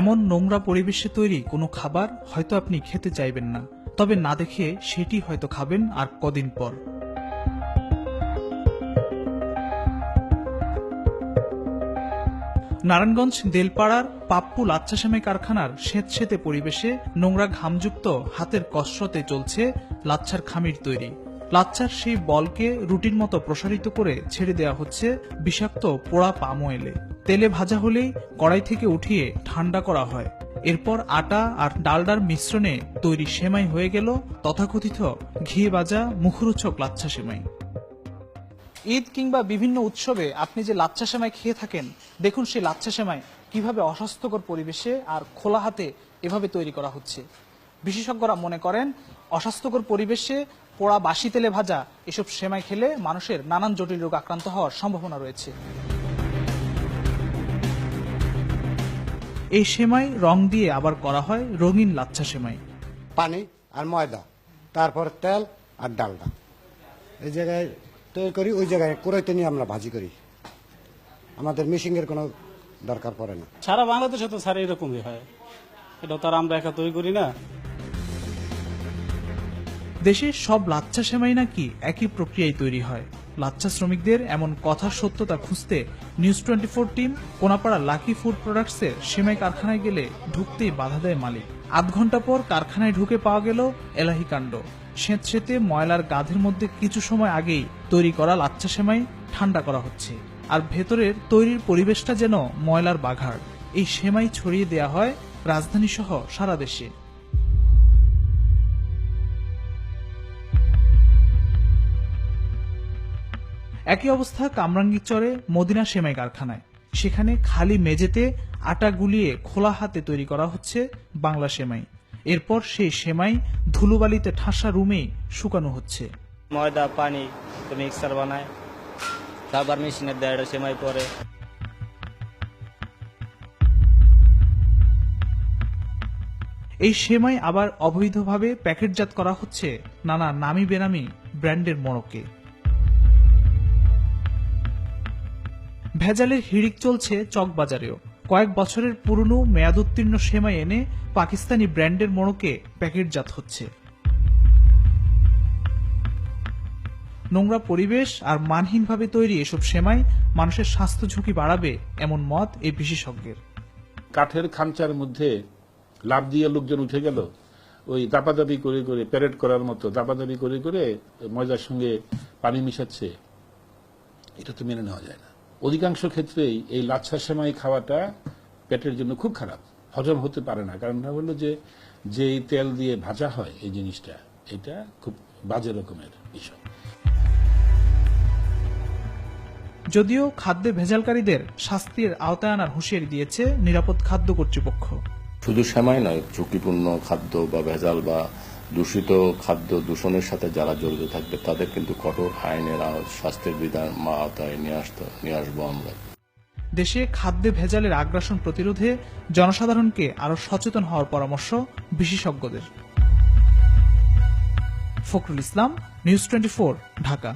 এমন নোংরা পরিবেশে তৈরি কোনো খাবার হয়তো আপনি খেতে চাইবেন না, তবে না দেখে সেটি হয়তো খাবেন আর কদিন পর। নারায়ণগঞ্জ দেলপাড়ার পাপ্পু লাচ্ছা সেমাই কারখানার স্বেতসেতে পরিবেশে নোংরা ঘামযুক্ত হাতের কসরতে চলছে লাচ্ছার খামির তৈরি। লাচ্ছার সেই বলকে রুটির মতো প্রসারিত করে ছেড়ে দেওয়া হচ্ছে বিষাক্ত পোড়া পাম অয়েলে। তেলে ভাজা হলেই কড়াই থেকে উঠিয়ে ঠান্ডা করা হয়। এরপর আটা আর ডালডার মিশ্রণে তৈরি সেমাই হয়ে গেল তথাকথিত ঘি ভাজা মুখরোচক লাচ্ছা সেমাই। ঈদ কিংবা বিভিন্ন উৎসবে আপনি যে লাচ্ছা সেমাই খেয়ে থাকেন, দেখুন সেই লাচ্ছা সেমাই কীভাবে অস্বাস্থ্যকর পরিবেশে আর খোলা হাতে এভাবে তৈরি করা হচ্ছে। বিশেষজ্ঞরা মনে করেন, অস্বাস্থ্যকর পরিবেশে পোড়া বাসি তেলে ভাজা এসব সেমাই খেলে মানুষের নানান জটিল রোগ আক্রান্ত হওয়ার সম্ভাবনা রয়েছে। এই সেমাই রং দিয়ে আবার করা হয় রঙিন লাচ্ছা সেমাই। পানি আর ময়দা তারপর তেল আর ডালডা। এই জায়গায় তৈরি করি ওই জায়গায় কুড়াইতে নিয়ে আমরা ভাজি করি। আমাদের মিশিংয়ের কোনো দরকার পড়ে না। সারা বাংলাদেশে তো স্যার এরকমই হয়। এটা তো আর আমরা একা তৈরি করি না। দেশের সব লাচ্ছা সেমাই নাকি একই প্রক্রিয়ায় তৈরি হয়। লাচ্ছা শ্রমিকদের এমন কথার সত্যতা খুঁজতে news twenty four team Konapara lucky food প্রোডাক্টসের সেমাই কারখানায় গেলে ঢুকতেই বাধা দেয় মালিক। আধ ঘণ্টা পর কারখানায় ঢুকে পাওয়া গেল এলাহি কাণ্ড। স্বেঁতসেঁতে ময়লার গাধের মধ্যে কিছু সময় আগেই তৈরি করা লাচ্ছা সেমাই ঠান্ডা করা হচ্ছে। আর ভেতরের তৈরির পরিবেশটা যেন ময়লার বাঘার এই সেমাই ছড়িয়ে দেয়া হয় রাজধানী সহ সারা দেশে। একই অবস্থা কামরাঙ্গীরচরে মদিনা সেমাই কারখানায়। সেখানে খালি মেঝেতে আটা গুলিয়ে খোলা হাতে তৈরি করা হচ্ছে বাংলা সেমাই। এরপর সেই সেমাই ধুলোবালিতে ঠাসা রুমে শুকানো হচ্ছে। ময়দা পানি মিক্সার বানায়। তারপর মেশিনের দেয় সেমাই পরে। এই সেমাই আবার অবৈধভাবে প্যাকেটজাত করা হচ্ছে নানা নামি বেনামি ব্র্যান্ডের মোড়কে। ভেজালের হিড়িক চলছে চকবাজারেও। কয়েক বছরের পুরনো মেয়াদোত্তীর্ণ সেমাই এনে পাকিস্তানি ব্র্যান্ডের মোড়কে প্যাকেটজাত হচ্ছে। নোংরা পরিবেশ আর মানহীনভাবে তৈরি এসব সেমাই মানুষের স্বাস্থ্য ঝুঁকি বাড়াবে এমন মত এই বিশেষজ্ঞের। কাঠের খাঞ্চার মধ্যে লাভ দিয়ে লোকজন উঠে গেল। ওই দাপাদাপি করে করে প্যারেড করার মতো দাপাদাপি করে করে ময়দার সঙ্গে পানি মিশাচ্ছে। এটা তো মেনে নেওয়া যায় না। অধিকাংশ ক্ষেত্রেই এই লাচ্ছা সেমাই খাওয়াটা পেটের জন্য খুব খারাপ হজম হতে পারে না। কারণটা হলো যে যেই তেল দিয়ে ভাজা হয় এই জিনিসটা এটা খুব বাজে রকমের বিষয়। যদিও খাদ্যে ভেজালকারীদের শাস্তির আওতায় আনার হুঁশিয়ারি দিয়েছে নিরাপদ খাদ্য কর্তৃপক্ষ। শুধু সেমাই নয় ঝুঁকিপূর্ণ খাদ্য বা ভেজাল বা দূষিত খাদ্য দূষণের সাথে যারা জড়িত থাকবে, তাদের কিন্তু কঠোর আইনের শাস্তির বিধান মা আওতায় নিয়ে আসতে নিয়ে আসব আমরা। দেশে খাদ্যে ভেজালের আগ্রাসন প্রতিরোধে জনসাধারণকে আরও সচেতন হওয়ার পরামর্শ বিশেষজ্ঞদের। Fakhrul Islam, news twenty Dhaka.